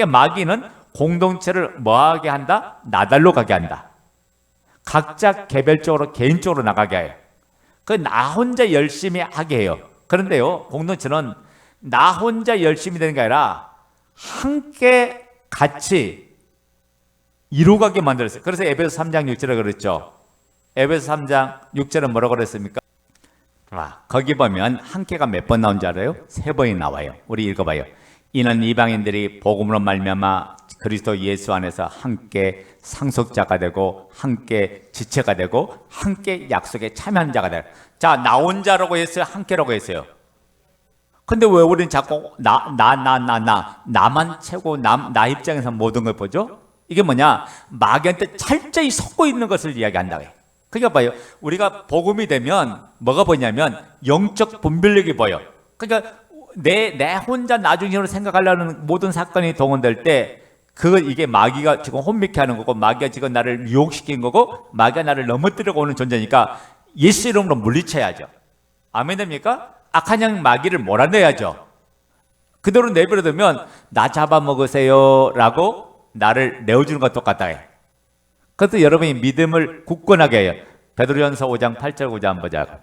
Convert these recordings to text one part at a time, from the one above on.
그러니까 마귀는 공동체를 뭐하게 한다? 나달로 가게 한다. 각자 개별적으로 개인적으로 나가게 해요. 그 나 혼자 열심히 하게 해요. 그런데요, 공동체는 나 혼자 열심히 되는 게 아니라 함께 같이 이루가게 만들었어요. 그래서 에베소 3장 6절에 그랬죠. 에베소 3장 6절은 뭐라고 그랬습니까? 아, 거기 보면 함께가 몇 번 나온 줄 알아요? 세 번이 나와요. 우리 읽어봐요. 이는 이방인들이 복음으로 말미암아 그리스도 예수 안에서 함께 상속자가 되고 함께 지체가 되고 함께 약속에 참여한 자가 되고 자, 나 혼자라고 했어요? 함께라고 했어요? 근데 왜 우리는 자꾸 나, 나, 나, 나, 나, 나만 최고, 나, 나 입장에서 모든 걸 보죠? 이게 뭐냐? 마귀한테 철저히 속고 있는 것을 이야기한다고 해요. 그러니까 봐요. 우리가 복음이 되면 뭐가 보냐면 영적 분별력이 보여. 그러니까 내, 내 혼자 나중으로 생각하려는 모든 사건이 동원될 때 그걸 이게 마귀가 지금 혼미케 하는 거고 마귀가 지금 나를 유혹시킨 거고 마귀가 나를 넘어뜨리고 오는 존재니까 예수 이름으로 물리쳐야죠. 아멘 됩니까? 악한 양 마귀를 몰아내야죠. 그대로 내버려두면 나 잡아먹으세요 라고 나를 내어주는 것 똑같다 해. 그것도 여러분이 믿음을 굳건하게 해요. 베드로전서 5장 8절 9절 한번 보자.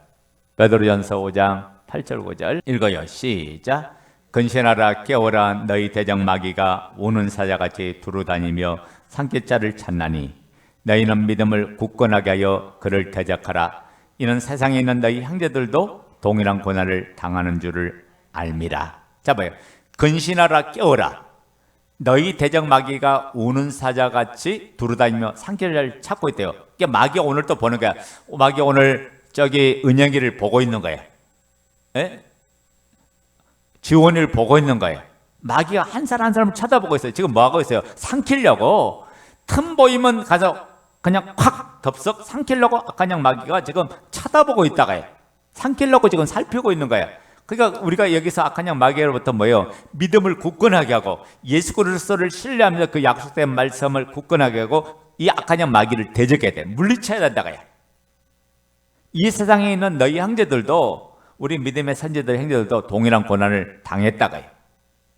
베드로전서 5장 8절 9절 읽어요. 시작. 근신하라 깨어라 너희 대적 마귀가 오는 사자같이 두루다니며 산길자를 찾나니 너희는 믿음을 굳건하게 하여 그를 대적하라. 이는 세상에 있는 너희 형제들도 동일한 고난을 당하는 줄을 알미라. 자 봐요. 근신하라 깨어라. 너희 대적 마귀가 우는 사자같이 두루다니며 산길을 찾고 있대요. 그러니까 마귀가 오늘 또 보는 거야. 마귀 오늘 저기 은영이를 보고 있는 거야. 에? 지원을 보고 있는 거예요. 마귀가 한 사람 한 사람을 쳐다보고 있어요. 지금 뭐 하고 있어요? 삼키려고 틈 보이면 가서 그냥 콱 덥석 삼키려고 그냥 마귀가 지금 쳐다보고 있다가요. 삼키려고 지금 살피고 있는 거예요. 그러니까 우리가 여기서 악한 양 마귀로부터 뭐예요? 믿음을 굳건하게 하고 예수 그리스도를 신뢰하면서 그 약속된 말씀을 굳건하게 하고 이 악한 양 마귀를 대적해야 돼. 물리쳐야 된다가요. 이 세상에 있는 너희 형제들도 우리 믿음의 선제들 형제들도 동일한 고난을 당했다가요.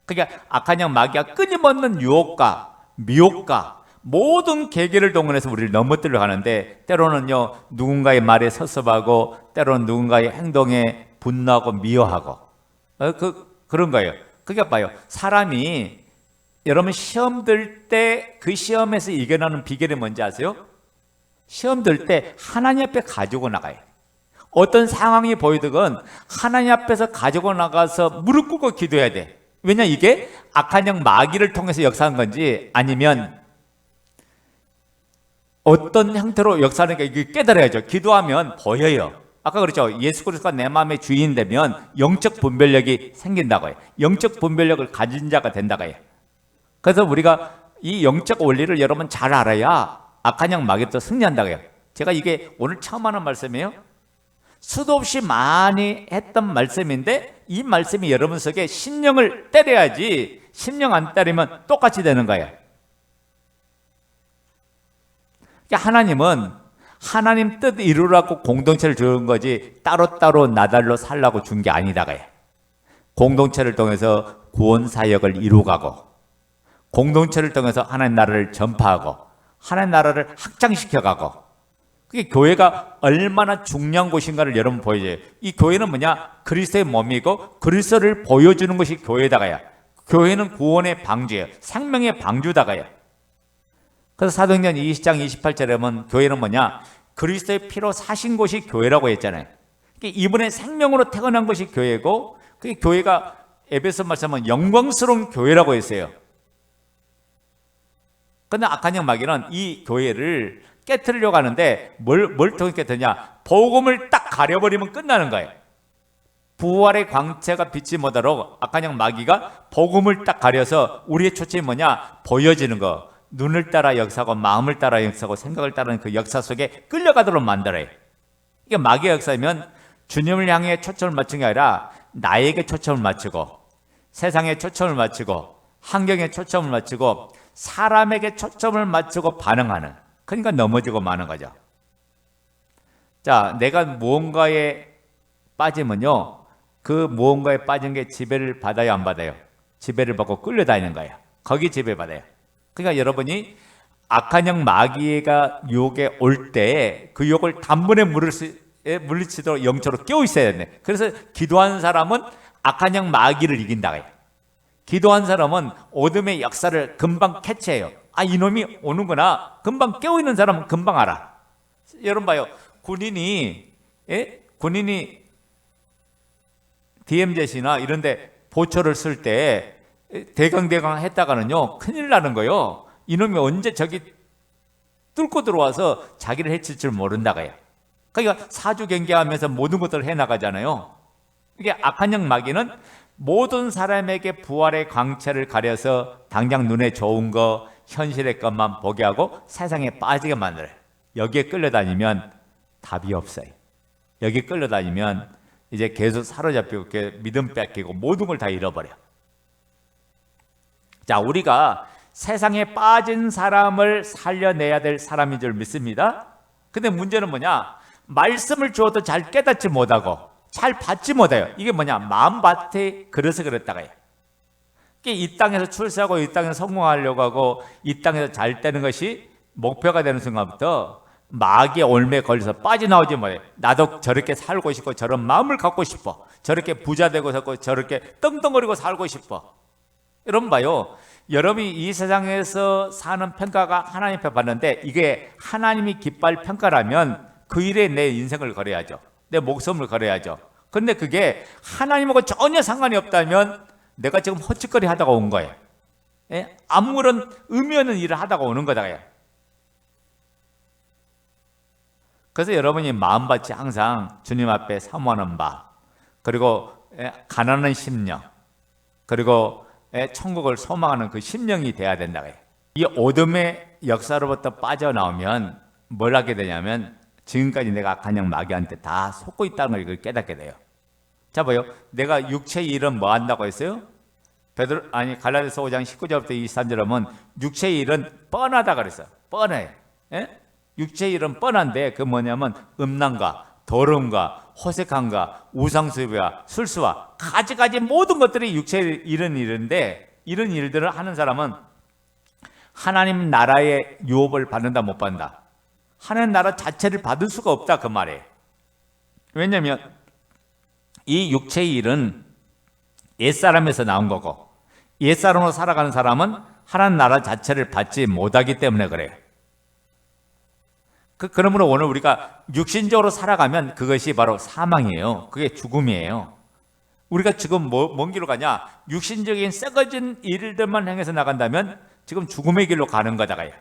그러니까 악한 양 마귀가 끊임없는 유혹과 미혹과 모든 계기를 동원해서 우리를 넘어뜨려 가는데 때로는요 누군가의 말에 섭섭하고 때로는 누군가의 행동에 분노하고 미워하고 어, 그 그런 거예요. 그러니까 봐요 사람이 여러분 시험 들 때 그 시험에서 이겨나는 비결이 뭔지 아세요? 시험 들 때 하나님 앞에 가지고 나가요. 어떤 상황이 보이든 하나님 앞에서 가지고 나가서 무릎 꿇고 기도해야 돼. 왜냐 이게 악한 영 마귀를 통해서 역사한 건지 아니면 어떤 형태로 역사하는가 이게 깨달아야죠. 기도하면 보여요. 아까 그랬죠. 예수 그리스도가 내 마음의 주인 되면 영적 분별력이 생긴다고 해요. 영적 분별력을 가진 자가 된다고 해요. 그래서 우리가 이 영적 원리를 여러분 잘 알아야 악한 영 마귀도 승리한다고 해요. 제가 이게 오늘 처음 하는 말씀이에요. 수도 없이 많이 했던 말씀인데 이 말씀이 여러분 속에 심령을 때려야지 심령 안 때리면 똑같이 되는 거예요. 그러니까 하나님은 하나님 뜻 이루라고 공동체를 주는 거지 따로따로 나달로 살라고 준 게 아니다가요. 공동체를 통해서 구원 사역을 이루가고 공동체를 통해서 하나님 나라를 전파하고 하나님 나라를 확장시켜가고 그게 교회가 얼마나 중요한 곳인가를 여러분 보여줘요. 이 교회는 뭐냐? 그리스도의 몸이고 그리스도를 보여주는 것이 교회다가야. 교회는 구원의 방주예요. 생명의 방주다가야. 그래서 사도행전 20장 28절에 보면 교회는 뭐냐? 그리스도의 피로 사신 곳이 교회라고 했잖아요. 그러니까 이분의 생명으로 태어난 것이 교회고 그 교회가 에베소 말씀은 영광스러운 교회라고 했어요. 근데 영 마귀는 이 교회를 깨뜨리려고 하는데 뭘, 뭘 통해 깨뜨냐? 복음을 딱 가려버리면 끝나는 거예요. 부활의 광채가 빛이 못하도록 악한 영 마귀가 복음을 딱 가려서 우리의 초점이 뭐냐? 보여지는 거. 눈을 따라 역사하고 마음을 따라 역사하고 생각을 따르는 그 역사 속에 끌려가도록 만들어요. 이게 마귀의 역사면 주님을 향해 초점을 맞춘 게 아니라 나에게 초점을 맞추고 세상에 초점을 맞추고 환경에 초점을 맞추고 사람에게 초점을 맞추고 반응하는 그러니까 넘어지고 마는 거죠. 자, 내가 무언가에 빠지면요. 그 무언가에 빠진 게 지배를 받아요, 안 받아요? 지배를 받고 끌려다니는 거예요. 거기 지배받아요. 그러니까 여러분이 악한 영 마귀가 유혹에 올 때 그 유혹을 단번에 물리치도록 영적으로 깨어 있어야 되네. 그래서 기도한 사람은 악한 영 마귀를 이긴다고요. 기도한 사람은 어둠의 역사를 금방 캐치해요. 아 이놈이 오는구나. 금방 깨어 있는 사람은 금방 알아. 여러분 봐요. 군인이 예? 군인이 DMZ나 이런데 보초를 쓸 때 대강대강 했다가는요 큰일 나는 거요. 이놈이 언제 저기 뚫고 들어와서 자기를 해칠 줄 모른다고요. 그러니까 사주 경계하면서 모든 것들을 해 나가잖아요. 이게 악한 영 마귀는 모든 사람에게 부활의 광채를 가려서 당장 눈에 좋은 거, 현실의 것만 보게 하고 세상에 빠지게 만들어요. 여기에 끌려다니면 답이 없어요. 여기 끌려다니면 이제 계속 사로잡히고 믿음 뺏기고 모든 걸 다 잃어버려. 자, 우리가 세상에 빠진 사람을 살려내야 될 사람인 줄 믿습니다. 근데 문제는 뭐냐? 말씀을 주어도 잘 깨닫지 못하고 잘 받지 못해요. 이게 뭐냐? 마음밭에 그래서 그랬다가 해요. 이 땅에서 출세하고 이 땅에서 성공하려고 하고 이 땅에서 잘 되는 것이 목표가 되는 순간부터 마귀의 올매에 걸려서 빠져나오지 못해. 나도 저렇게 살고 싶고 저런 마음을 갖고 싶어. 저렇게 부자 되고 싶고 저렇게 떵떵거리고 살고 싶어. 여러분 봐요. 여러분이 이 세상에서 사는 평가가 하나님 앞에 받는데 이게 하나님이 기뻐할 평가라면 그 일에 내 인생을 걸어야죠. 내 목숨을 걸어야죠. 근데 그게 하나님하고 전혀 상관이 없다면 내가 지금 허짓거리 하다가 온 거예요. 예? 아무런 의미 없는 일을 하다가 오는 거다. 그래서 여러분이 마음밭이 항상 주님 앞에 사모하는 바, 그리고 예, 가난한 심령, 그리고 예, 천국을 소망하는 그 심령이 돼야 된다. 이 어둠의 역사로부터 빠져나오면 뭘 하게 되냐면 지금까지 내가 영 마귀한테 다 속고 있다는 걸 깨닫게 돼요. 자 봐요. 내가 육체의 일은 뭐 한다고 했어요? 베드로 아니 갈라디아서 5장 19절부터 23절 하면 육체의 일은 뻔하다 그랬어요. 뻔해. 예? 육체의 일은 뻔한데 그 뭐냐면 음란과 더러움과 호색함과 우상수배와 술수와 가지가지 모든 것들이 육체의 일은 일인데 이런 일들을 하는 사람은 하나님 나라의 유업을 받는다 못 받는다. 하나님 나라 자체를 받을 수가 없다 그 말이에요. 왜냐하면 이 육체의 일은 옛사람에서 나온 거고 옛사람으로 살아가는 사람은 하나님 나라 자체를 받지 못하기 때문에 그래요. 그, 그러므로 오늘 우리가 육신적으로 살아가면 그것이 바로 사망이에요. 그게 죽음이에요. 우리가 지금 뭐, 뭔 길로 가냐? 육신적인 썩어진 일들만 행해서 나간다면 지금 죽음의 길로 가는 거다가요.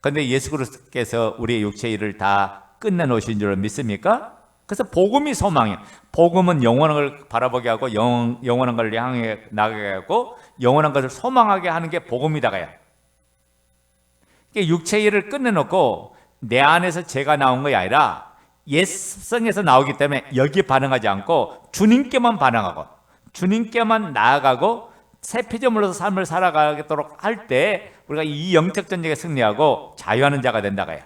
그런데 예수 그리스도께서 우리의 육체 일을 다 끝내놓으신 줄 믿습니까? 그래서 복음이 소망이에요. 복음은 영원한 걸 바라보게 하고 영, 영원한 걸 향해 나가게 하고 영원한 것을 소망하게 하는 게 복음이다가요. 육체 일을 끝내놓고 내 안에서 죄가 나온 것이 아니라 옛 습성에서 나오기 때문에 여기 반응하지 않고 주님께만 반응하고 주님께만 나아가고 새 피조물로서 삶을 살아가도록 할 때 우리가 이 영적 전쟁에 승리하고 자유하는 자가 된다가요.